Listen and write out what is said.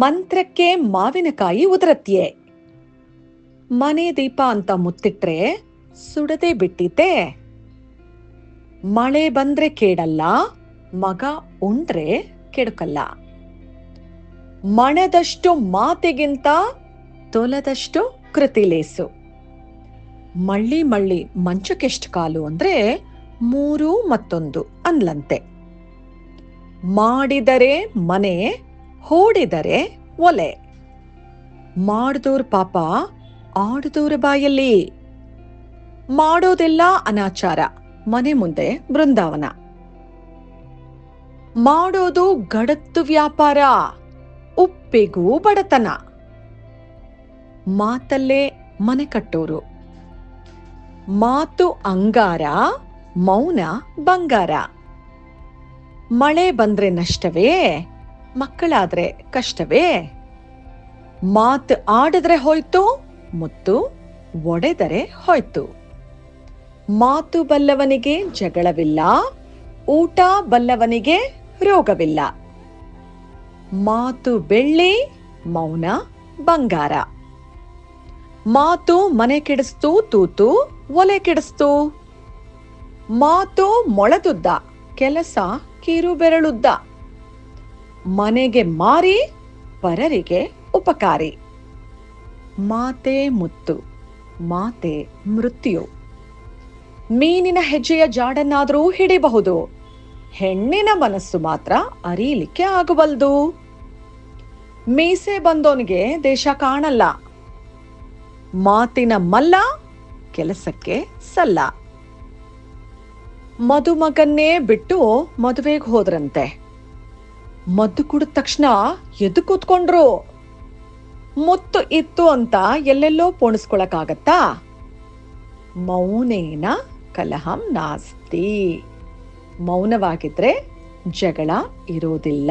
ಮಂತ್ರಕ್ಕೆ ಮಾವಿನಕಾಯಿ ಉದುರತ್ಯೆ. ಮನೆ ದೀಪ ಅಂತ ಮುತ್ತಿಟ್ರೆ ಸುಡದೆ ಬಿಟ್ಟಿತೆ ಮಳೆ ಬಂದ್ರೆ ಕೇಡಲ್ಲ, ಮಗ ಉಂಡ್ರೆ ಕೆಡುಕಲ್ಲ. ಮಣದಷ್ಟು ಮಾತಿಗಿಂತ ತೊಲದಷ್ಟು ಕೃತಿಲೇಸು ಮಳ್ಳಿ ಮಳ್ಳಿ ಮಂಚಕ್ಕೆಷ್ಟು ಕಾಲು ಅಂದ್ರೆ ಮೂರು ಮತ್ತೊಂದು ಅನ್ಲಂತೆ ಮಾಡಿದರೆ ಮನೆ ಹೂಡಿದರೆ ಒಲೆ. ಮಾಡ್ದೋರ್ ಪಾಪ ಆಡ್ದೋರ ಬಾಯಲ್ಲಿ. ಮಾಡೋದೆಲ್ಲ ಅನಾಚಾರ, ಮನೆ ಮುಂದೆ ಬೃಂದಾವನ. ಮಾಡೋದು ಗಡತ್ತು ವ್ಯಾಪಾರ, ಉಪ್ಪಿಗೂ ಬಡತನ. ಮಾತಲ್ಲೇ ಮನೆ ಕಟ್ಟೋರು. ಮಾತು ಅಂಗಾರ, ಮೌನ ಬಂಗಾರ. ಮಳೆ ಬಂದ್ರೆ ನಷ್ಟವೇ ಮಕ್ಕಳಾದ್ರೆ ಕಷ್ಟವೇ? ಮಾತು ಆಡಿದ್ರೆ ಹೋಯ್ತು, ಮುತ್ತು ಒಡೆದರೆ ಹೋಯ್ತು. ಮಾತು ಬಲ್ಲವನಿಗೆ ಜಗಳವಿಲ್ಲ, ಊಟ ಬಲ್ಲವನಿಗೆ ರೋಗವಿಲ್ಲ. ಮಾತು ಬೆಳ್ಳಿ, ಮೌನ ಬಂಗಾರ. ಮಾತು ಮನೆ ಕೆಡಿಸ್ತು, ತೂತು ಒಲೆ ಕೆಡಿಸ್ತು. ಮಾತು ಮೊಳದುದ್ದ, ಕೆಲಸ ಕಿರು ಬೆರಳುದ್ದ ಮನೆಗೆ ಮಾರಿ, ಪರರಿಗೆ ಉಪಕಾರಿ. ಮಾತೆ ಮುತ್ತು, ಮಾತೆ ಮೃತ್ಯು. ಮೀನಿನ ಹೆಜ್ಜೆಯ ಜಾಡನ್ನಾದರೂ ಹಿಡಿಬಹುದು. ಹೆಣ್ಣಿನ ಮನಸ್ಸು ಮಾತ್ರ ಅರಿಯಲಿಕ್ಕೆ ಆಗಬಲ್ದು ಮೀಸೆ ಬಂದೋನಿಗೆ ದೇಶ ಕಾಣಲ್ಲ. ಮಾತಿನ ಮಲ್ಲ, ಕೆಲಸಕ್ಕೆ ಸಲ್ಲ. ಮದುಮಗನ್ನೇ ಬಿಟ್ಟು ಮದುವೆಗೆ ಹೋದ್ರಂತೆ. ಮದ್ದು ಕುಡಿದ ತಕ್ಷಣ ಎದ್ದು ಕೂತ್ಕೊಂಡ್ರು ಮುತ್ತು ಇತ್ತು ಅಂತ ಎಲ್ಲೆಲ್ಲೋ ಪೋಣಿಸ್ಕೊಳಕ್ಕಾಗತ್ತಾ? ಮೌನೇನ ಕಲಹಂ ನಾಸ್ತಿ. ಮೌನವಾಗಿದ್ರೆ ಜಗಳ ಇರೋದಿಲ್ಲ.